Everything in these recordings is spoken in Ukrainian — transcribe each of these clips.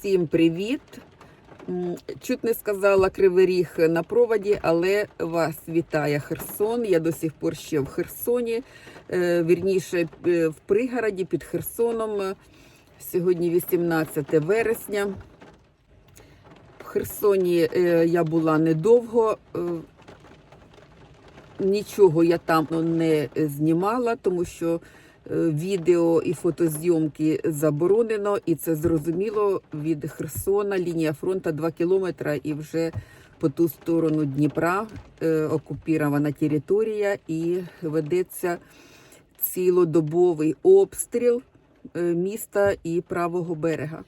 Всім привіт! Чуть не сказала Кривий Ріг на проводі, але вас вітає Херсон. Я до сих пор ще в Херсоні, е, вірніше е, в пригороді під Херсоном. Сьогодні 18 вересня. В Херсоні е, я була недовго. Нічого я там не знімала, тому що відео і фотозйомки заборонено, і це зрозуміло від Херсона. Лінія фронту 2 кілометри і вже по ту сторону Дніпра е, окупірована територія і ведеться цілодобовий обстріл е, міста і правого берега.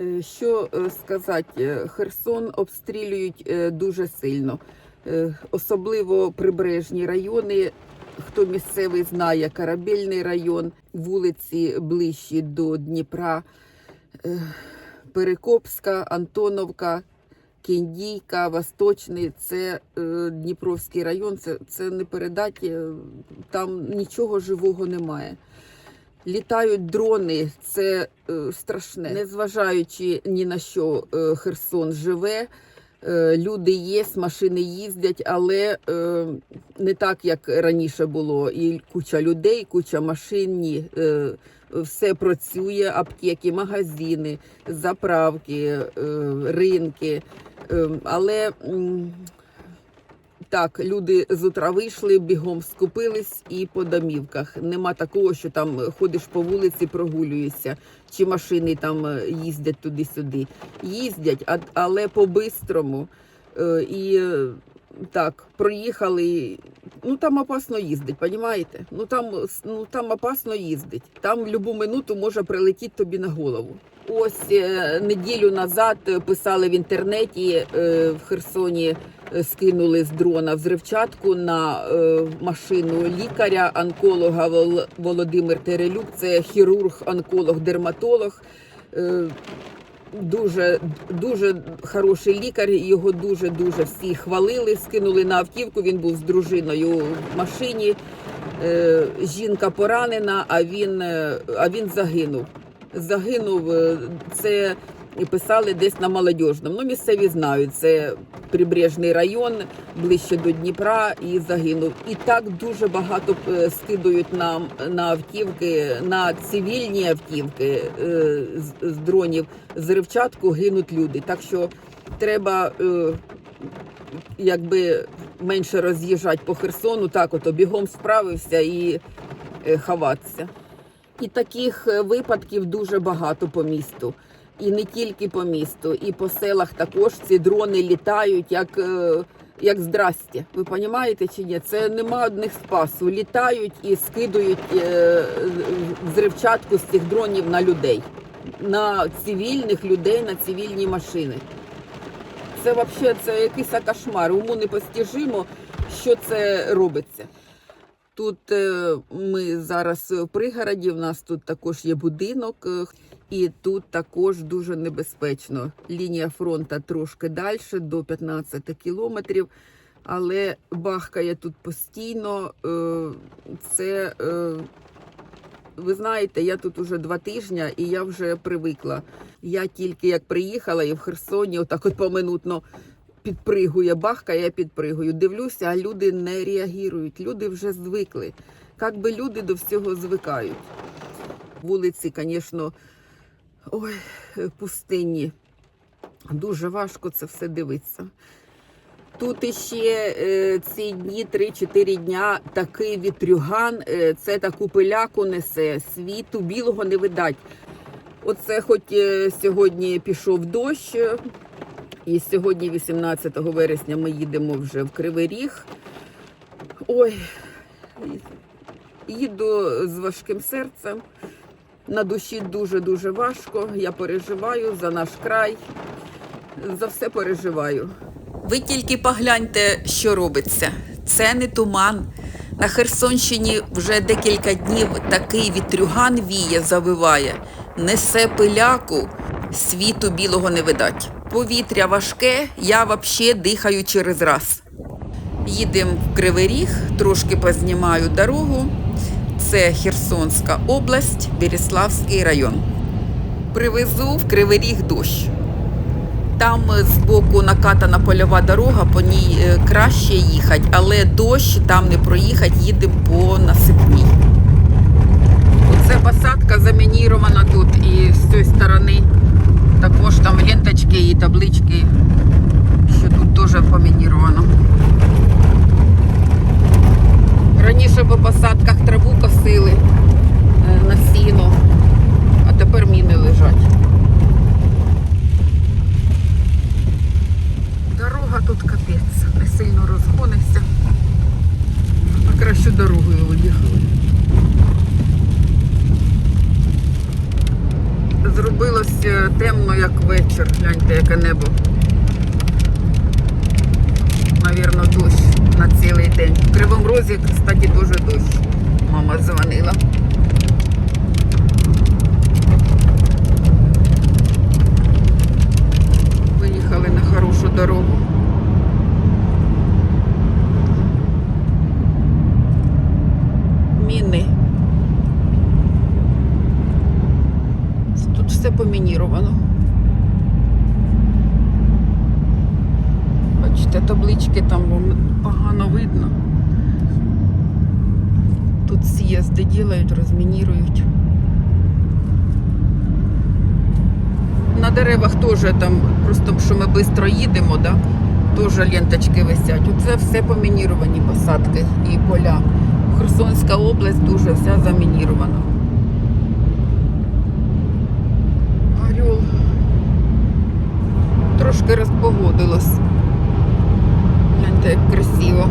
Е, Що е, сказати, Е, Херсон обстрілюють е, дуже сильно. Е, Особливо прибережні райони. Хто місцевий знає, Корабельний район, вулиці ближчі до Дніпра, е, Перекопська, Антоновка, Кіндійка, Восточний це е, Дніпровський район. Це, це не передать, е, там нічого живого немає. Літають дрони, це страшне. Незважаючи ні на що, Херсон живе. Е, Люди є, машини їздять, але е, не так, як раніше було. І куча людей, куча машин. Е, все працює, аптеки, магазини, заправки, ринки. Е, але так, люди з утра вийшли, бігом скупились і по домівках. Нема такого, що там ходиш по вулиці, прогулюєшся, чи машини там е, їздять туди-сюди. Їздять, але по-бистрому. Е, І е, так, проїхали. Ну там опасно їздить, понімаєте? Ну там, ну там опасно їздить. Там в будь-яку минуту може прилетіти тобі на голову. Ось неділю назад писали в інтернеті в Херсоні. Скинули з дрона взривчатку на е, машину лікаря, онколога Вол- Володимир Терелюк. Це хірург, онколог, дерматолог. Е, Дуже дуже хороший лікар. Його дуже дуже всі хвалили. Скинули на автівку. Він був з дружиною в машині. Е, жінка поранена, а він, а він загинув. Загинув. Це і писали десь на молодіжному. Ну, місцеві знають. Це прибережний район ближче до Дніпра і загинув. І так дуже багато е, скидують на, на автівки, на цивільні автівки е, з, дронів. З ривчатку гинуть люди. Так що треба. е, Якби менше роз'їжджати по Херсону, так ото бігом справився і ховатися. І таких випадків дуже багато по місту. І не тільки по місту, і по селах також ці дрони літають як, е, як здрасті. Ви розумієте чи ні? Це нема одних спасу. Літають і скидують е, зривчатку з цих дронів на людей, на цивільних людей, на цивільні машини. Це взагалі це якийсь кошмар. Уму непостижимо, що це робиться. Тут е, ми зараз в пригороді. У нас тут також є будинок, і тут також дуже небезпечно. Лінія фронту трошки далі, до 15 кілометрів. Але бахкає тут постійно. Е, Це е, ви знаєте, я тут уже два тижні і я вже привикла. Я тільки як приїхала і в Херсоні, отак от поминутно підпригує, бахкає, я підпригую. Дивлюся, а люди не реагують. Люди вже звикли. Як би люди до всього звикають. Вулиці, звісно, ой, пустинні. Дуже важко це все дивитися. Тут іще е, ці дні, 3-4 дня, такий вітрюган, е, це таку пиляку несе, світу білого не видать. Оце хоч е, сьогодні пішов дощ, е, і сьогодні, 18 вересня, ми їдемо вже в Кривий Ріг. Ой, їду з важким серцем. На душі дуже-дуже важко. Я переживаю за наш край. За все переживаю. Ви тільки погляньте, що робиться. Це не туман. На Херсонщині вже декілька днів такий вітрюган віє, завиває, несе пиляку, світу білого не видать. Повітря важке, я взагалі дихаю через раз. Їдемо в Кривий Ріг, трошки познімаю дорогу. Це Херсонська область, Береславський район. Привезу в Кривий Ріг дощ. Там збоку накатана польова дорога, по ній е, краще їхати, але дощ там не проїхати, їдемо по насипній. Оце посадка замінірована тут і з цієї сторони також там ленточки і таблички, що тут теж помініровано. Раніше по посадках косили е, на сіно, а тепер міни лежать. Дорога тут капець, не сильно розгонишся. На кращу дорогою виїхали. Зробилось е, темно, як вечір. Гляньте, яке небо. Навірно, дощ на цілий день. В Кривому Розі, кстати, теж дощ. Мама дзвонила. Виїхали на хорошу дорогу. Міни. Тут все помініровано. Бачите, таблички там вам погано видно. Тут з'їзди ділають, розмінірують. На деревах теж там, просто що ми швидко їдемо, да? теж ленточки висять. Оце все помініровані посадки і поля. Херсонська область дуже вся замінірована. Орел трошки розпогодилось. Гляньте, як красиво.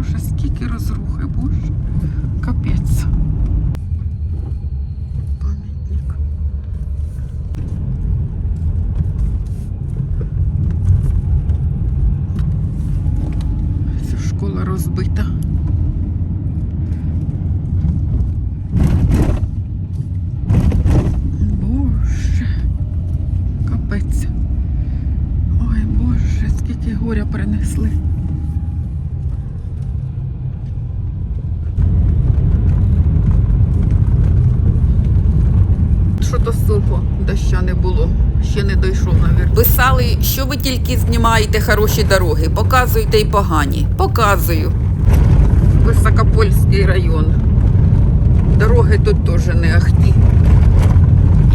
Боже, скільки розрухи, боже. Капець. Пам'ятник. Ця школа розбита. Боже, капець. Ой, Боже, скільки горя принесли. Що до сухо, доща не було. Ще не дійшов, навірно. Писали, що ви тільки знімаєте хороші дороги, показуєте і погані. Показую. Високопольський район. Дороги тут теж не ахті.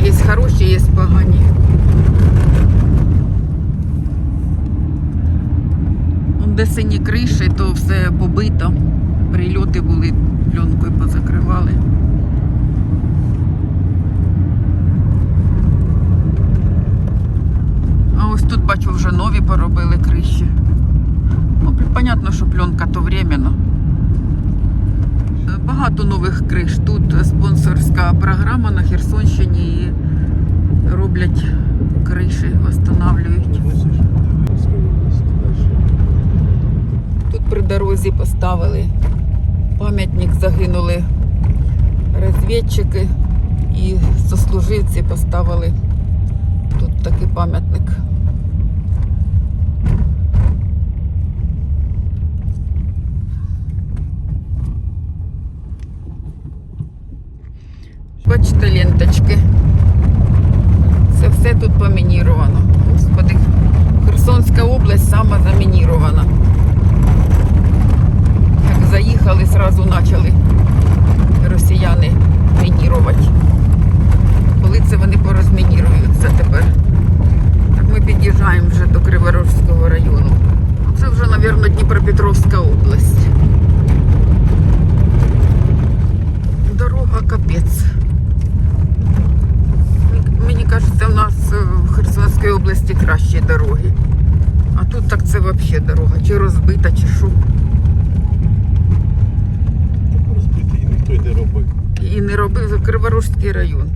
Є хороші, є погані. Де сині криші, то все побито. Прильоти були, пленкою позакривали. А ось тут бачу вже нові поробили криші. Ну, понятно, що пленка то временно. Багато нових криш. Тут спонсорська програма на Херсонщині і роблять криші, встановлюють. Тут при дорозі поставили пам'ятник, загинули розвідчики і сослуживці поставили тут такий пам'ятник. Бачите ленточки. Це все тут помініровано. Господи, Херсонська область сама замінірована. Як заїхали, зразу почали росіяни мінірувати. Коли це вони порозмініруються тепер? Так ми під'їжджаємо вже до Криворожського району. Це вже, мабуть, Дніпропетровська область. Дорога капець. Мені- Мені кажеться, в нас е, в Херсонській області кращі дороги. А тут так це взагалі дорога. Чи розбита, чи що. Розбитий, і ніхто й не робив. І не робив Криворожський район.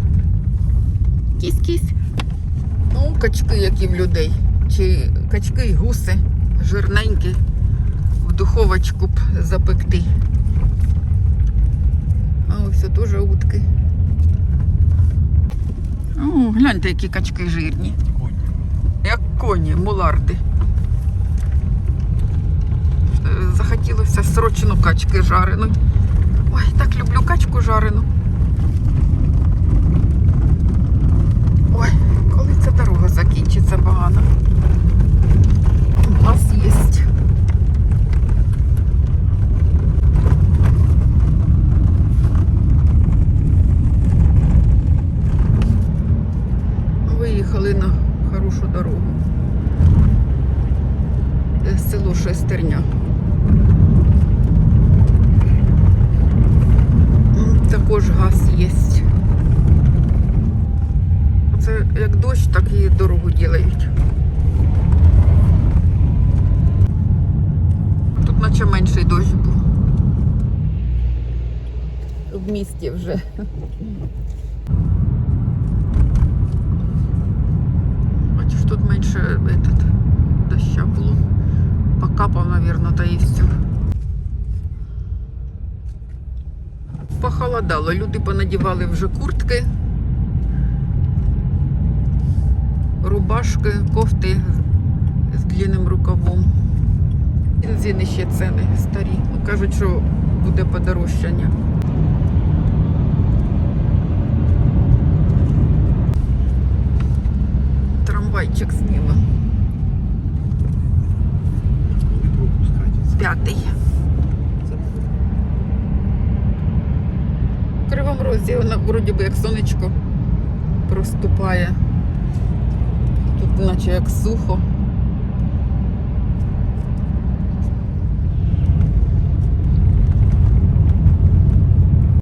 Кісь-кісь. Ну, качки, які в людей. Чи качки і гуси, жирненькі, в духовочку б запекти. А ось теж утки. О, гляньте, які качки жирні. Коні. Як коні, муларди. Е, Захотілося срочно качки жарено. Ой, так люблю качку жарену. Ой, коли ця дорога закінчиться погано. Газ є. Виїхали на хорошу дорогу. Е, Село Шестерня. М, Також газ є. Це як дощ, так і дорогу ділають. Тут наче менший дощ був. В місті вже. Бачиш, тут менше этот, доща було. Покапав, мабуть, та і все. Похолодало, люди понадівали вже куртки, рубашки, кофти з длинним рукавом. Бензини ще ціни старі. Ну, кажуть, що буде подорожчання. Трамвайчик пропускати. П'ятий. В Кривому Розі вона вроді би як сонечко проступає. Наче як сухо.